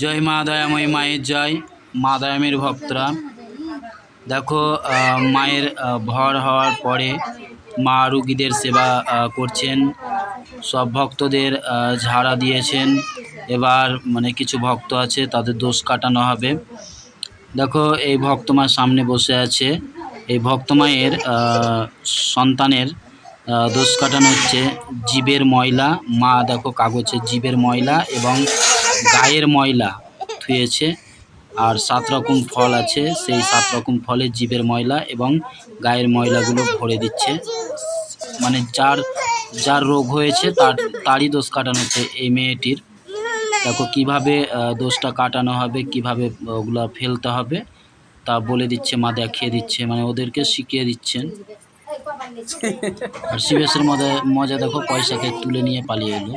জয় মা দয়াময়ী মায়ের জয়, মা দয়ামীর ভক্তরা। দেখো মায়ের ভর হওয়ার পরে মা রুগীদের সেবা করছেন। সব ভক্তদের ঝাড়া দিয়েছেন। এবার মানে কিছু ভক্ত আছে, তাদের দোষ কাটানো হবে। দেখো, এই ভক্তমার সামনে বসে আছে। এই ভক্তমায়ের সন্তানের দোষ কাটানো হচ্ছে জীবের ময়লা। মা, দেখো কাগজে জীবের ময়লা এবং গায়ের ময়লা ধুয়েছে। আর সাত রকম ফল আছে, সেই সাত রকম ফলে জীবের ময়লা এবং গায়ের ময়লাগুলো ভরে দিচ্ছে। মানে যার যার রোগ হয়েছে তার, তারই দোষ কাটানো হচ্ছে এই মেয়েটির। দেখো কীভাবে দোষটা কাটানো হবে, কীভাবে ওগুলা ফেলতে হবে তা বলে দিচ্ছে, মা দেখিয়ে দিচ্ছে মানে ওদেরকে শিখিয়ে দিচ্ছেন। আর শিবেশের মজা মজা দেখো, পয়সাকে তুলে নিয়ে পালিয়ে এলো।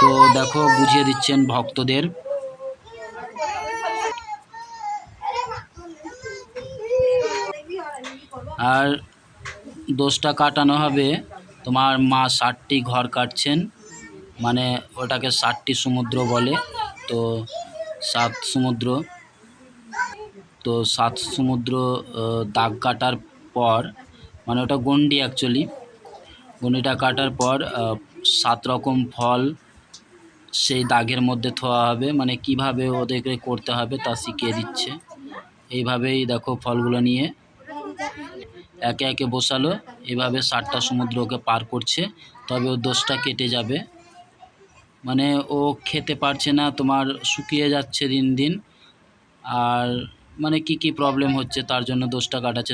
তো দেখো, বুঝিয়ে দিচ্ছেন ভক্তদের। আর দোষটা কাটানো হবে, তোমার মা ষাটটি ঘর কাটছেন। মানে ওটাকে ষাটটি সমুদ্র বলে, তো সাত সমুদ্র। তো সাত সমুদ্র দাগ কাটার পর মানে ওটা গন্ডি অ্যাকচুয়ালি গন্ডিটা কাটার পর সাত রকম ফল সেই দাগের মধ্যে থোয়া হবে। মানে কীভাবে ওদেরকে করতে হবে তা শিখিয়ে দিচ্ছে। এইভাবেই দেখো ফলগুলো নিয়ে একে একে বসালো। এভাবে ষাটটা সমুদ্র ওকে পার করছে। তবে ওর দোষটা কেটে যাবে। মানে ও খেতে পারছে না, তোমার শুকিয়ে যাচ্ছে দিন দিন। আর মানে কি কি প্রবলেম হচ্ছে তার জন্য দোষটা কাটাচ্ছে